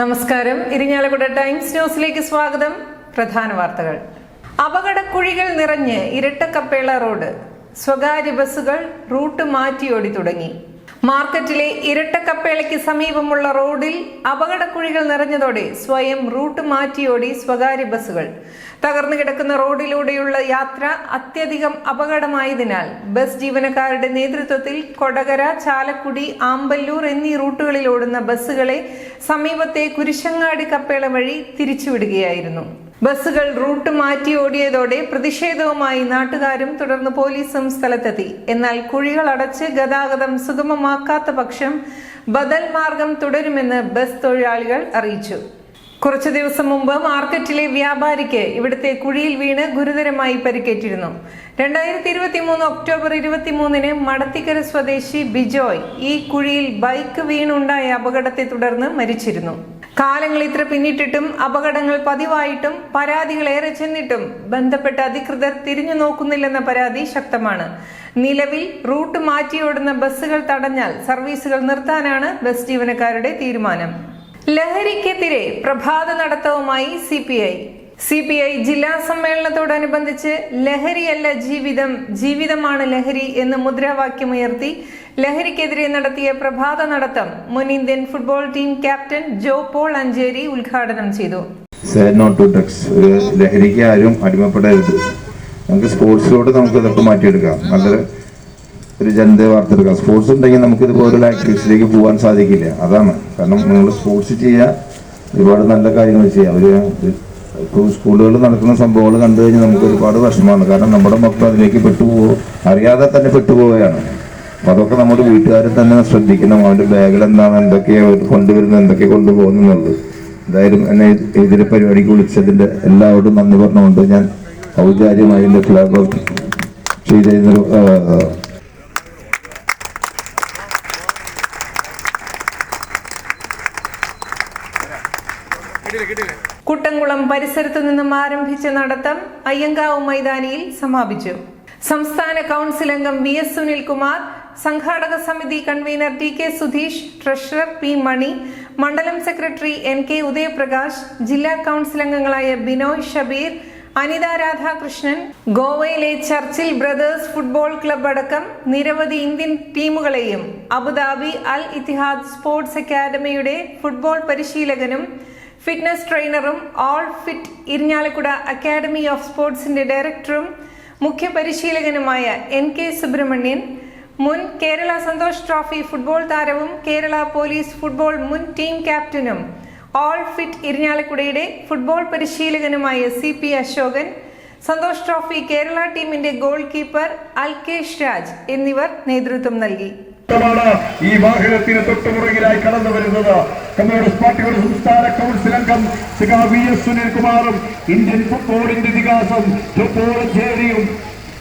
നമസ്കാരം. ഇരിഞ്ഞാലക്കുട ടൈംസ് ന്യൂസിലേക്ക് സ്വാഗതം. പ്രധാന വാർത്തകൾ. അപകടക്കുഴികൾ നിറഞ്ഞ് ഇരട്ടക്കപ്പേള റോഡ്. സ്വകാര്യ ബസ്സുകൾ റൂട്ട് മാറ്റിയോടി തുടങ്ങി. മാർക്കറ്റിലെ ഇരട്ടക്കപ്പേളയ്ക്ക് സമീപമുള്ള റോഡിൽ അപകടക്കുഴികൾ നിറഞ്ഞതോടെ സ്വയം റൂട്ട് മാറ്റിയോടി സ്വകാര്യ ബസ്സുകൾ. തകർന്നു കിടക്കുന്ന റോഡിലൂടെയുള്ള യാത്ര അത്യധികം അപകടമായതിനാൽ ബസ് ജീവനക്കാരുടെ നേതൃത്വത്തിൽ കൊടകര ചാലക്കുടി ആമ്പല്ലൂർ എന്നീ റൂട്ടുകളിൽ ഓടുന്ന ബസ്സുകളെ സമീപത്തെ കുരിശങ്ങാടി കപ്പേള വഴി തിരിച്ചുവിടുകയായിരുന്നു. ബസ്സുകൾ റൂട്ട് മാറ്റി ഓടിയതോടെ പ്രതിഷേധവുമായി നാട്ടുകാരും തുടർന്ന് പോലീസും സ്ഥലത്തെത്തി. എന്നാൽ കുഴികൾ അടച്ച് ഗതാഗതം സുഗമമാക്കാത്ത പക്ഷം ബദൽ മാർഗം തുടരുമെന്ന് ബസ് തൊഴിലാളികൾ അറിയിച്ചു. കുറച്ചു ദിവസം മുമ്പ് മാർക്കറ്റിലെ വ്യാപാരിക്ക് ഇവിടുത്തെ കുഴിയിൽ വീണ് ഗുരുതരമായി പരിക്കേറ്റിരുന്നു. രണ്ടായിരത്തി ഇരുപത്തി മൂന്ന് ഒക്ടോബർ ഇരുപത്തിമൂന്നിന് മടത്തിക്കര സ്വദേശി ബിജോയ് ഈ കുഴിയിൽ ബൈക്ക് വീണുണ്ടായ അപകടത്തെ തുടർന്ന് മരിച്ചിരുന്നു. കാലങ്ങൾ ഇത്ര പിന്നിട്ടിട്ടും അപകടങ്ങൾ പതിവായിട്ടും പരാതികൾ ഏറെ ചെന്നിട്ടും ബന്ധപ്പെട്ട അധികൃതർ തിരിഞ്ഞു നോക്കുന്നില്ലെന്ന പരാതി ശക്തമാണ്. നിലവിൽ റൂട്ട് മാറ്റിയോടുന്ന ബസ്സുകൾ തടഞ്ഞാൽ സർവീസുകൾ നിർത്താനാണ് ബസ് ജീവനക്കാരുടെ തീരുമാനം. ലഹരിക്കെതിരെ പ്രഭാത നടത്തവുമായി C P I. C P I ജില്ലാ സമ്മേളനത്തോടനുബന്ധിച്ച് ലഹരിയല്ല ജീവിതം ജീവിതമാണ് ലഹരി എന്ന് മുദ്രാവാക്യമുയർത്തി ലഹരിക്കെതിരെ നടത്തിയ പ്രഭാത നടത്തം മുൻ Indian football team captain Jo Paul Ancheri ഉദ്ഘാടനം ചെയ്തു. ഒരു ലഹരിക്ക് ആരും അടിമപ്പെടരുത്. നമുക്ക് സ്പോർട്സിലോട്ട് നമുക്ക് ഇതൊക്കെ മാറ്റിയെടുക്കാം. നല്ലൊരു ഒരു ജനതയെ വാർത്തെടുക്കാം. സ്പോർട്സ് ഉണ്ടെങ്കിൽ നമുക്ക് ഇതുപോലുള്ള ആക്ടിവിറ്റീസിലേക്ക് പോകാൻ സാധിക്കില്ല. അതാണ്. കാരണം നിങ്ങൾ സ്പോർട്സ് ചെയ്യുക ഒരുപാട് നല്ല കാര്യങ്ങൾ ചെയ്യാം. ഒരു ഇപ്പോൾ സ്കൂളുകളിൽ നടക്കുന്ന സംഭവങ്ങൾ കണ്ടു കഴിഞ്ഞാൽ നമുക്ക് ഒരുപാട് വിഷമമാണ്. കാരണം നമ്മുടെ മക്കൾ അതിലേക്ക് പെട്ടുപോകും അറിയാതെ തന്നെ പെട്ടുപോവുകയാണ്. അതൊക്കെ നമ്മുടെ വീട്ടുകാരും തന്നെ ശ്രദ്ധിക്കണം. അവന്റെ ബാഗിൽ എന്താണ് എന്തൊക്കെയാ കൊണ്ടുവരുന്നത് എന്തൊക്കെ കൊണ്ടുപോകുന്നുള്ളത്. എന്തായാലും എന്നെ ഇതിലെ പരിപാടിക്ക് വിളിച്ചതിന്റെ എല്ലാവരോടും നന്ദി പറഞ്ഞുകൊണ്ട് ഞാൻ ഔചാര്യമായി ഫ്ലാഗ് ഔട്ട് ചെയ്തിരുന്നൊരു കുട്ടംകുളം പരിസരത്തു നിന്നും ആരംഭിച്ച നടത്തം അയ്യങ്കാവ് മൈതാനിയിൽ സമാപിച്ചു. സംസ്ഥാന കൗൺസിൽ അംഗം വി എസ് സുനിൽകുമാർ സംഘാടക സമിതി convener T K Sudheesh treasurer P Mani മണ്ഡലം സെക്രട്ടറി എൻ കെ ഉദയപ്രകാശ് ജില്ലാ കൗൺസിൽ അംഗങ്ങളായ ബിനോയ് ഷബീർ അനിത രാധാകൃഷ്ണൻ ഗോവയിലെ ചർച്ചിൽ ബ്രദേഴ്സ് ഫുട്ബോൾ ക്ലബ് അടക്കം നിരവധി Indian ടീമുകളെയും Abu Dhabi Al Ittihad sports അക്കാദമിയുടെ ഫുട്ബോൾ പരിശീലകനും fitness ട്രെയിനറും all fit Irinjalakuda academy of സ്പോർട്സിന്റെ ഡയറക്ടറും മുഖ്യ പരിശീലകനുമായ എൻ കെ സുബ്രഹ്മണ്യൻ മുൻ കേരള സന്തോഷ് ട്രോഫി ഫുട്ബോൾ താരവും കേരള പോലീസ് ഫുട്ബോൾ മുൻ ടീം ക്യാപ്റ്റനും ഓൾ ഫിറ്റ് ഇരിഞ്ഞാലക്കുടയുടെ football പരിശീലകനുമായ C P Ashokan Santosh trophy Kerala ടീമിന്റെ ഗോൾ കീപ്പർ അൽകേഷ് രാജ് എന്നിവർ നേതൃത്വം നൽകി. ഈ വാഹനത്തിന് തൊട്ടുപുറകിലായി കടന്നു വരുന്നത് കമ്മ്യൂണിസ്റ്റ് പാർട്ടിയുടെ സംസ്ഥാന കൗൺസിൽ അംഗം വി ഇന്ത്യൻ ഫുട്ബോളിന്റെ വികാസം ജേരിയും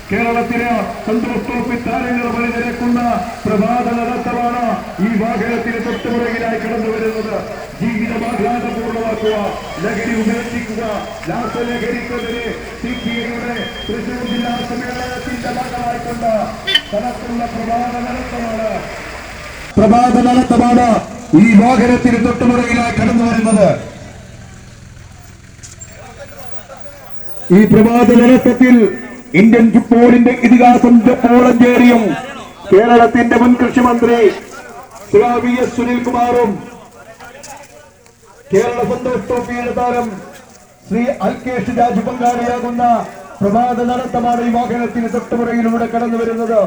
കേരളത്തിന് സന്തോഷ് ട്രോഫി താരങ്ങൾ വഴിനിരക്കുന്ന പ്രഭാത നടത്തമാണ് ഈ വാഹനത്തിന് തൊട്ടുപുറകിലായി കടന്നു വരുന്നത്. ജീവിതമാഘാതം പൂർണമാക്കുക ലഹരി ഉപേക്ഷിക്കുക. രാസലഹരിക്കെതിരെ സി പി ഐയുടെ തൃശൂർ ജില്ലാ സമ്മേളനത്തിന്റെ ഭാഗമായിക്കൊണ്ട് തലത്തുള്ള പ്രഭാത നടത്തമാണ് പ്രഭാത നടത്തമാണ് ഈ വാഹനത്തിന് തൊട്ടുപുറകിലായി കടന്നു വരുന്നത്. ഈ പ്രഭാത നടത്തത്തിൽ ഇന്ത്യൻ ഫുട്ബോളിന്റെ ഇതിഹാസം പോളഞ്ചേരിയും കേരളത്തിന്റെ മുൻ കൃഷിമന്ത്രി വി എസ് സുനിൽകുമാറും. കേരള സന്തോഷ് ട്രോഫിയുടെ താരം ശ്രീ അൽകേഷ് രാജ് പങ്കാളിയാകുന്ന പ്രഭാത നടത്തമാണ് ഈ വാഹനത്തിന് തൊട്ടുപുറയിലൂടെ കടന്നു വരുന്നത്.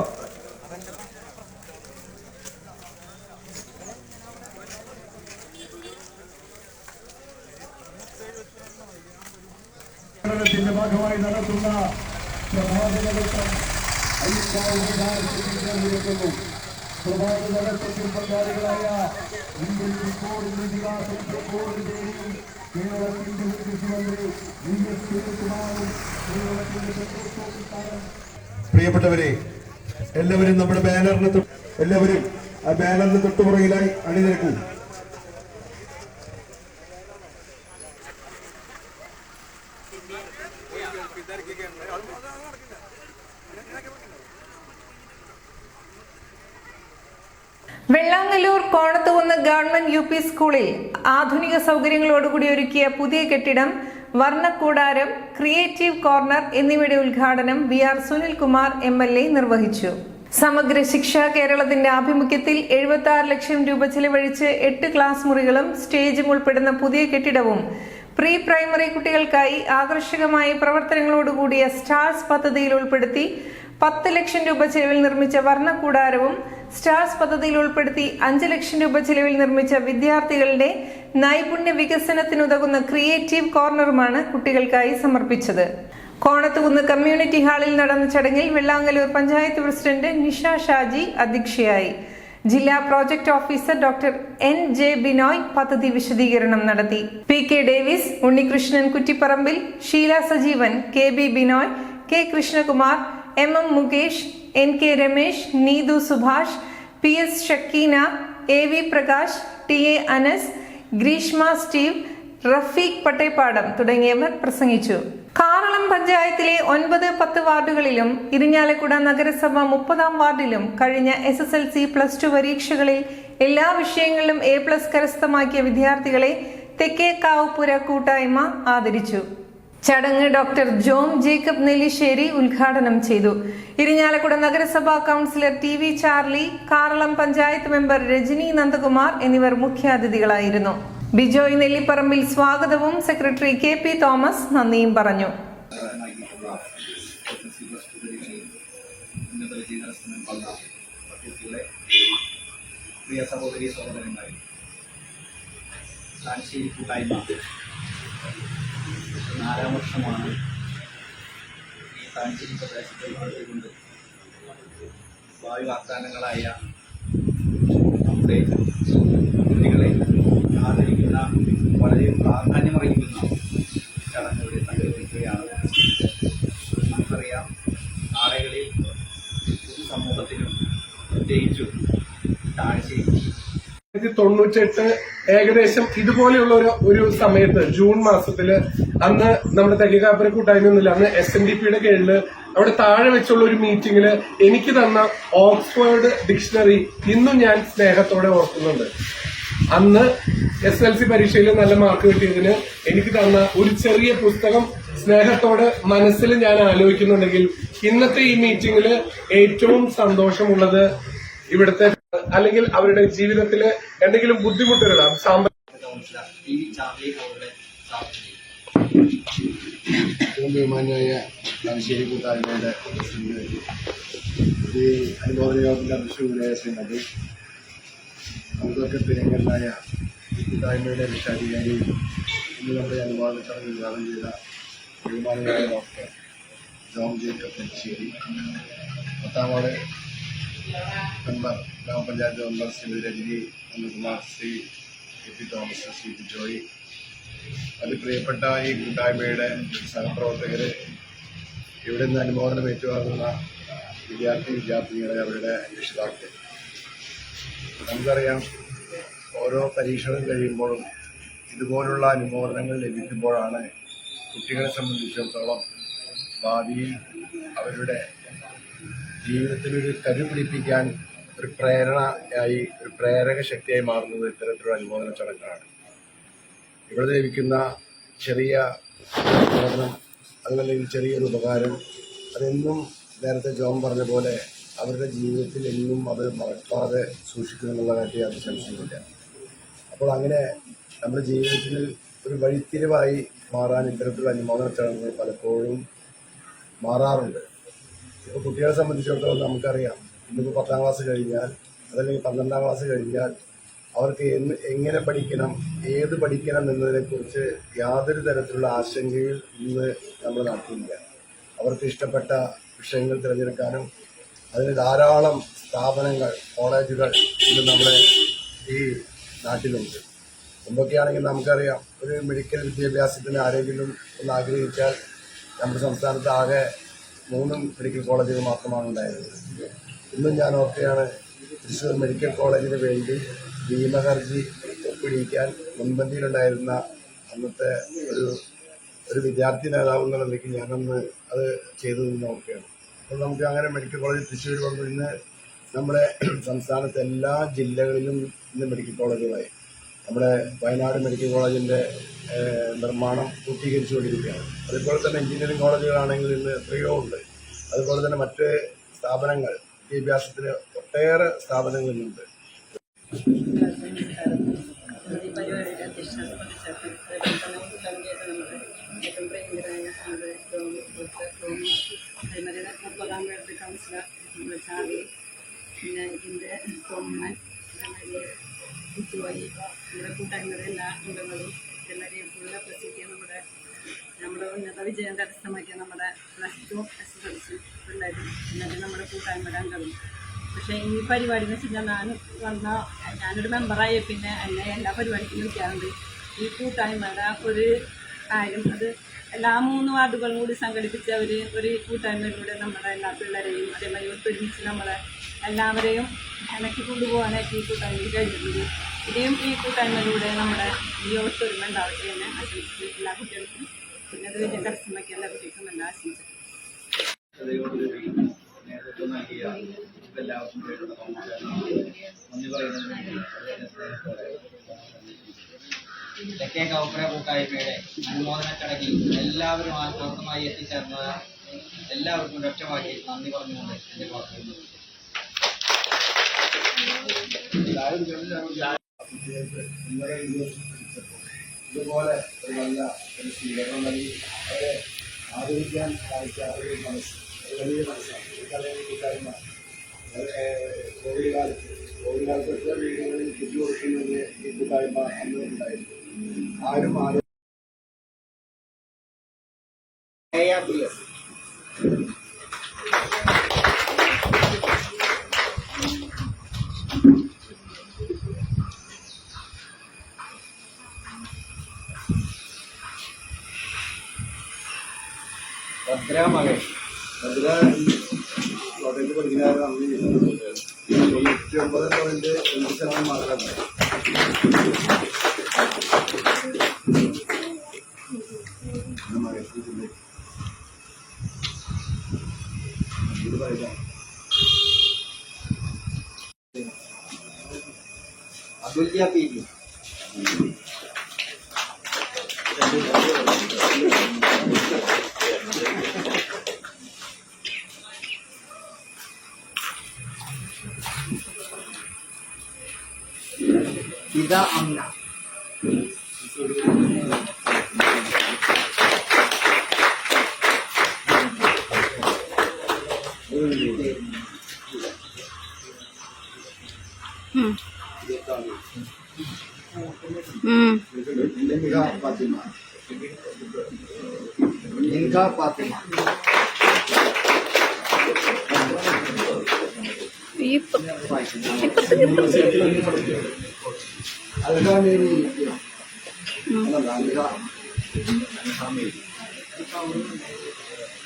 ഭാഗമായി നടത്തുന്ന പങ്കാളികളായ ഇന്ത്യൻ പ്രിയപ്പെട്ടവരെ എല്ലാവരും നമ്മുടെ ബാനറിന് എല്ലാവരും ആ ബാനറിന് തൊട്ടുപുറകിലായി അണിനിരക്കൂ. Vellangallur Konathukunnu government U P സ്കൂളിൽ ആധുനിക സൗകര്യങ്ങളോടുകൂടി ഒരുക്കിയ പുതിയ കെട്ടിടം വർണക്കൂടാരം ക്രിയേറ്റീവ് കോർണർ എന്നിവയുടെ ഉദ്ഘാടനം V R Sunilkumar M L A നിർവഹിച്ചു. സമഗ്ര ശിക്ഷ കേരളത്തിന്റെ ആഭിമുഖ്യത്തിൽ എഴുപത്തി ആറ് ലക്ഷം രൂപ ചെലവഴിച്ച് എട്ട് ക്ലാസ് മുറികളും സ്റ്റേജും ഉൾപ്പെടുന്ന പുതിയ കെട്ടിടവും പ്രീ പ്രൈമറി കുട്ടികൾക്കായി ആകർഷകമായ പ്രവർത്തനങ്ങളോടുകൂടിയ സ്റ്റാർസ് പദ്ധതിയിൽ ഉൾപ്പെടുത്തി പത്ത് ലക്ഷം രൂപ ചെലവിൽ നിർമ്മിച്ച വർണക്കൂടാരവും സ്റ്റാർസ് പദ്ധതിയിൽ ഉൾപ്പെടുത്തി അഞ്ച് ലക്ഷം രൂപ ചിലവിൽ നിർമ്മിച്ച വിദ്യാർത്ഥികളുടെ നൈപുണ്യ വികസനത്തിനുതകുന്ന ക്രിയേറ്റീവ് കോർണറുമാണ് കുട്ടികൾക്കായി സമർപ്പിച്ചത്. കോണത്തുകുന്ന് കമ്മ്യൂണിറ്റി ഹാളിൽ നടന്ന ചടങ്ങിൽ വെള്ളാങ്കലൂർ പഞ്ചായത്ത് പ്രസിഡന്റ് നിഷ ഷാജി അധ്യക്ഷയായി. ജില്ലാ project officer doctor N J Binoy പദ്ധതി വിശദീകരണം നടത്തി. P K Davis Unnikrishnan Kuttiparambil Sheela Sajeevan K B Binoy K Krishnakumar M M Mukesh N K Ramesh Neethu Subhash P S Shakeena A V Prakash T A Anas Greeshma Steve Rafeeq Pattepadam തുടങ്ങിയവർ പ്രസംഗിച്ചു. കാറളം പഞ്ചായത്തിലെ ഒൻപത് പത്ത് വാർഡുകളിലും ഇരിഞ്ഞാലക്കുട നഗരസഭ മുപ്പതാം വാർഡിലും കഴിഞ്ഞ S S L C plus two പരീക്ഷകളിൽ എല്ലാ വിഷയങ്ങളിലും എ പ്ലസ് കരസ്ഥമാക്കിയ വിദ്യാർത്ഥികളെ തെക്കേക്കാവ് പുര കൂട്ടായ്മ ആദരിച്ചു. ചടങ്ങ് ഡോക്ടർ ജോം ജേക്കബ് നെല്ലിശ്ശേരി ഉദ്ഘാടനം ചെയ്തു. ഇരിഞ്ഞാലക്കുട നഗരസഭാ councillor T V Charlie Karalam panchayat member Rajani Nandakumar എന്നിവർ മുഖ്യാതിഥികളായിരുന്നു. ബിജോയ് നെല്ലിപ്പറമ്പിൽ സ്വാഗതവും സെക്രട്ടറി കെ പി തോമസ് നന്ദിയും പറഞ്ഞു. സഹോദരി സഹോദരന്മാരെ കൂട്ടായ്മ നാലാം വർഷമാണ്. ഈ താഞ്ചേരി പ്രദേശത്ത് നടത്തിക്കൊണ്ട് ഭാവി വാഗ്ദാനങ്ങളായ നമ്മുടെ കുട്ടികളെ ആദരിക്കുന്ന വളരെ പ്രാധാന്യമറിയിക്കുന്ന ചടങ്ങുകളിൽ സംഘടിപ്പിക്കുകയാണ് നമുക്കറിയാം നാളുകളിൽ സമൂഹത്തിനും പ്രത്യേകിച്ചും ആയിരത്തി തൊണ്ണൂറ്റെട്ട് ഏകദേശം ഇതുപോലെയുള്ള ഒരു ഒരു സമയത്ത് ജൂൺ മാസത്തിൽ അന്ന് നമ്മുടെ തെക്കേക്കാപ്പുര കൂട്ടായ്മയൊന്നുമില്ല അന്ന് എസ് എൻ ഡി പിയുടെ കീഴിൽ അവിടെ താഴെ വെച്ചുള്ള ഒരു മീറ്റിംഗിൽ എനിക്ക് തന്ന ഓക്സ്ഫോർഡ് ഡിക്ഷണറി ഇന്നും ഞാൻ സ്നേഹത്തോടെ ഓർക്കുന്നുണ്ട്. അന്ന് എസ് എൽ സി പരീക്ഷയിൽ നല്ല മാർക്ക് കിട്ടിയതിന് എനിക്ക് തന്ന ഒരു ചെറിയ പുസ്തകം സ്നേഹത്തോടെ മനസ്സിൽ ഞാൻ ആലോചിക്കുന്നുണ്ടെങ്കിൽ ഇന്നത്തെ ഈ മീറ്റിംഗിൽ ഏറ്റവും സന്തോഷമുള്ളത് ഇവിടുത്തെ അല്ലെങ്കിൽ അവരുടെ ജീവിതത്തിൽ എന്തെങ്കിലും ബുദ്ധിമുട്ടുകളാണ് സാമ്പത്തിക കൗൺസിലർ ടി വി ചാർലി അവരുടെ സ്ഥാപനത്തിൽ ഏറ്റവും ബഹുമാന്യായ തലശ്ശേരി കൂട്ടായ്മയുടെ പ്രസിഡന്റ് ഈ അനുമോദന യോഗത്തിന്റെ അധ്യക്ഷനായ ശ്രീ മധു നമുക്കൊക്കെ പ്രിയങ്കരനായ ഈ കൂട്ടായ്മയുടെ രക്ഷാധികാരി ഇന്ന് നമ്മുടെ അനുവാദ ചടങ്ങ് ഉദ്ഘാടനം ചെയ്ത ബഹുമാനിയായ ഡോക്ടർ ജോൺ ജേക്കബ് തലശ്ശേരി പത്താം വാർഡ് മെമ്പർ ഗ്രാമപഞ്ചായത്ത് member Shrimati Rajani Nandakumar Shri K P Thomas Shri Bijoy അത് പ്രിയപ്പെട്ട ഈ കൂട്ടായ്മയുടെ സഹപ്രവർത്തകരെ ഇവിടെ നിന്ന് അനുമോദനം ഏറ്റുവാങ്ങുന്ന വിദ്യാർത്ഥി വിദ്യാർത്ഥിനികളെ അവരുടെ രക്ഷിതാക്കൾ നമുക്കറിയാം ഓരോ പരീക്ഷണം കഴിയുമ്പോഴും ഇതുപോലുള്ള അനുമോദനങ്ങൾ ലഭിക്കുമ്പോഴാണ് കുട്ടികളെ സംബന്ധിച്ചിടത്തോളം ഭാവിയിൽ അവരുടെ ജീവിതത്തിലൊരു കരു പിടിപ്പിക്കാൻ ഒരു പ്രേരണയായി ഒരു പ്രേരക ശക്തിയായി മാറുന്നത് ഇത്തരത്തിലുള്ള അനുമോദന ചടങ്ങാണ്. ഇവിടെ ലഭിക്കുന്ന ചെറിയ പ്രയോജനം അതല്ലെങ്കിൽ ചെറിയൊരു ഉപകാരം അതെന്നും നേരത്തെ ജോൺ പറഞ്ഞ പോലെ അവരുടെ ജീവിതത്തിൽ എന്നും അത് മറക്കാതെ സൂക്ഷിക്കുമെന്നുള്ള കാര്യത്തിൽ അത് സംശയമില്ല അപ്പോൾ അങ്ങനെ നമ്മുടെ ജീവിതത്തിൽ ഒരു വഴിത്തിരിവായി മാറാൻ ഇത്തരത്തിലുള്ള അനുമോദന ചടങ്ങുകൾ പലപ്പോഴും മാറാറുണ്ട്. ഇപ്പോൾ കുട്ടികളെ സംബന്ധിച്ചിടത്തോളം നമുക്കറിയാം ഇന്നിപ്പോൾ പത്താം ക്ലാസ് കഴിഞ്ഞാൽ അതല്ലെങ്കിൽ പന്ത്രണ്ടാം ക്ലാസ് കഴിഞ്ഞാൽ അവർക്ക് എങ്ങനെ പഠിക്കണം ഏത് പഠിക്കണം എന്നതിനെക്കുറിച്ച് യാതൊരു തരത്തിലുള്ള ആശങ്കയിൽ ഇന്ന് നമ്മൾ നടത്തുന്നില്ല അവർക്ക് ഇഷ്ടപ്പെട്ട വിഷയങ്ങൾ തിരഞ്ഞെടുക്കാനും അതിന് ധാരാളം സ്ഥാപനങ്ങൾ കോളേജുകൾ ഇന്ന് നമ്മുടെ ഈ നാട്ടിലുണ്ട്. മുമ്പൊക്കെയാണെങ്കിൽ നമുക്കറിയാം ഒരു മെഡിക്കൽ വിദ്യാഭ്യാസത്തിന് ആരെങ്കിലും ഒന്ന് ആഗ്രഹിച്ചാൽ നമ്മുടെ സംസ്ഥാനത്ത് ആകെ മൂന്നും മെഡിക്കൽ കോളേജുകൾ മാത്രമാണ് ഉണ്ടായിരുന്നത്. ഇന്നും ഞാൻ ഓർക്കുകയാണ് തൃശ്ശൂർ മെഡിക്കൽ കോളേജിന് വേണ്ടി ഭീമഹർജി ഒപ്പിടിക്കാൻ മുൻപന്തിയിലുണ്ടായിരുന്ന അന്നത്തെ ഒരു ഒരു വിദ്യാർത്ഥി നേതാവ് എന്നുള്ള നിലയ്ക്ക് ഞാനന്ന് അത് ചെയ്തു നിന്ന് നോക്കുകയാണ് അപ്പോൾ നമുക്ക് അങ്ങനെ മെഡിക്കൽ കോളേജ് തൃശ്ശൂർ വന്നു. ഇന്ന് നമ്മുടെ സംസ്ഥാനത്തെ എല്ലാ ജില്ലകളിലും ഇന്ന് മെഡിക്കൽ കോളേജുകളായി. നമ്മുടെ വയനാട് മെഡിക്കൽ കോളേജിന്റെ നിർമ്മാണം പൂർത്തീകരിച്ചുകൊണ്ടിരിക്കുകയാണ്. അതുപോലെ തന്നെ എഞ്ചിനീയറിംഗ് കോളേജുകളാണെങ്കിൽ ഇന്ന് എത്രയോ ഉണ്ട്. അതുപോലെ തന്നെ മറ്റ് സ്ഥാപനങ്ങൾ വിദ്യാഭ്യാസത്തിന് ഒട്ടേറെ സ്ഥാപനങ്ങൾ ഇന്നുണ്ട് ഈ പരിപാടിയുടെ അധ്യക്ഷത പങ്കെടുത്ത നമ്മുടെ ഏറ്റവും പ്രിയങ്കരായ നമ്മുടെ അതേമാതിരി മുപ്പതാം കൗൺസിലർ നമ്മുടെ ചാർലി പിന്നെ ഇതിന്റെ തൊമ്മൻ നമ്മുടെ കൂട്ടായ്മയുടെ എല്ലാ അംഗങ്ങളും എല്ലാവരെയും ഫുള്ള് പ്രസിദ്ധിയ നമ്മുടെ നമ്മുടെ ഉന്നത വിജയം കരസ്ഥമാക്കിയ നമ്മുടെ plus two S S L C പിള്ളേരും എന്നിട്ട് നമ്മുടെ കൂട്ടായ്മയുടെ അംഗങ്ങളും പക്ഷേ ഈ പരിപാടി എന്ന് വെച്ചാൽ ഞാൻ വന്ന ഞാനൊരു മെമ്പറായി പിന്നെ എന്നെ എല്ലാ പരിപാടിക്കും വിളിക്കാറുണ്ട്. ഈ കൂട്ടായ്മയുടെ ഒരു കാര്യം അത് എല്ലാ മൂന്ന് വാർഡുകളും കൂടി സംഘടിപ്പിച്ച അവർ ഒരു കൂട്ടായ്മയിലൂടെ നമ്മുടെ എല്ലാ പിള്ളേരെയും അതേമാതിരി ഒത്തൊരുമിച്ച് നമ്മളെ എല്ലാവരെയും ഇണക്കി കൊണ്ടുപോകാനായിട്ട് ഈ കൂട്ടായ്മയിൽ കഴിഞ്ഞിട്ടുണ്ട്. ഇനിയും ഈ കൂട്ടായ്മയിലൂടെ നമ്മുടെ ഈ ഒത്തൊരുമ ഉണ്ടാവട്ടെ എന്ന് ആശംസിച്ച് എല്ലാ കുട്ടികൾക്കും. പിന്നെ അത് വലിയ കരസ്ഥമാക്കിയ എല്ലാ കുട്ടികൾക്കും എല്ലാ ആശംസിക്കും നേതൃത്വം നൽകിയ എല്ലാവർക്കും തെക്കേ കൗപ്ര കൂട്ടായ്മയുടെ അനുമോദന ചടങ്ങിൽ എല്ലാവരും ആത്മാർത്ഥമായി എത്തിച്ചേർന്ന എല്ലാവർക്കും രക്ഷമാക്കി നന്ദി പറഞ്ഞുകൊണ്ട് എന്റെ വാക്കുകൾ ഇതുപോലെ ഒരു നല്ല ഒരു സ്വീകരണം നൽകി അവരെ ആദരിക്കാൻ കാണിച്ച ഒരു മനസ്സ് വലിയ മനസ്സാണ് ഈ കലയുടെ കൂട്ടായ്മ വളരെ കോവിഡ് കാലത്ത് കോവിഡ് കാലത്ത് എത്ര വീടുകളിൽ ചുറ്റു കൊടുക്കുന്നത് ഈ കൂട്ടായ്മ അന്ന് ഉണ്ടായിരുന്നു ആരും ആരും ഭദ്ര മകേഷ് ഭദ്ര കോട്ടയത്ത് പഠിക്കുന്ന അന്ന് തൊണ്ണൂറ്റി ഒമ്പത് പോയിന്റ് അഞ്ച് ശതമാനം മാർക്കാണ് Tidak amna. Hmm. Hmm. Inka Fatima. Inka Fatima. இப்ப இப்ப മകേഷ് ഇതിന്റെ ഇത് പറയാം അതുല്യ പി ജി ഇത അമ്ന നിൻഹ ഫാത്തിമ നിൻഹ ഫാത്തിമ അൽഹാമേരി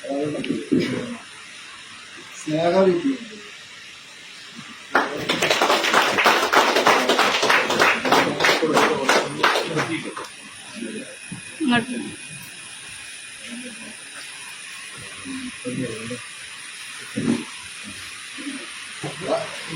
അല്ല അൽഹ സ്നേഹ വിധി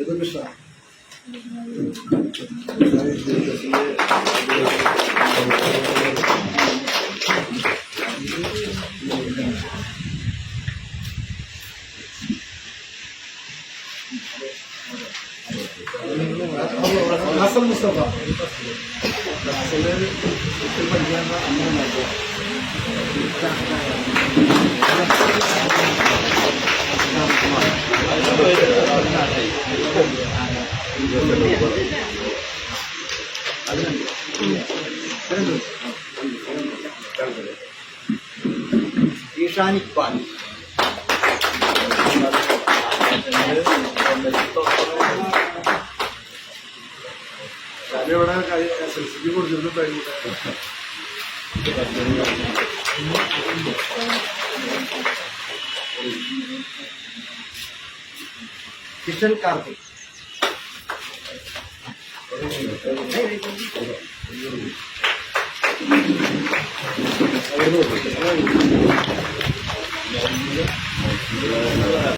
ఎదురుకృష్ణ حسن مصطفى Thank you. ജിഷാൻ ഇക്ബാൽ ഇവിടെ എസ് എൽ സിക്ക് കൊടുത്തിട്ടുണ്ട് किशन कार्तिक नहीं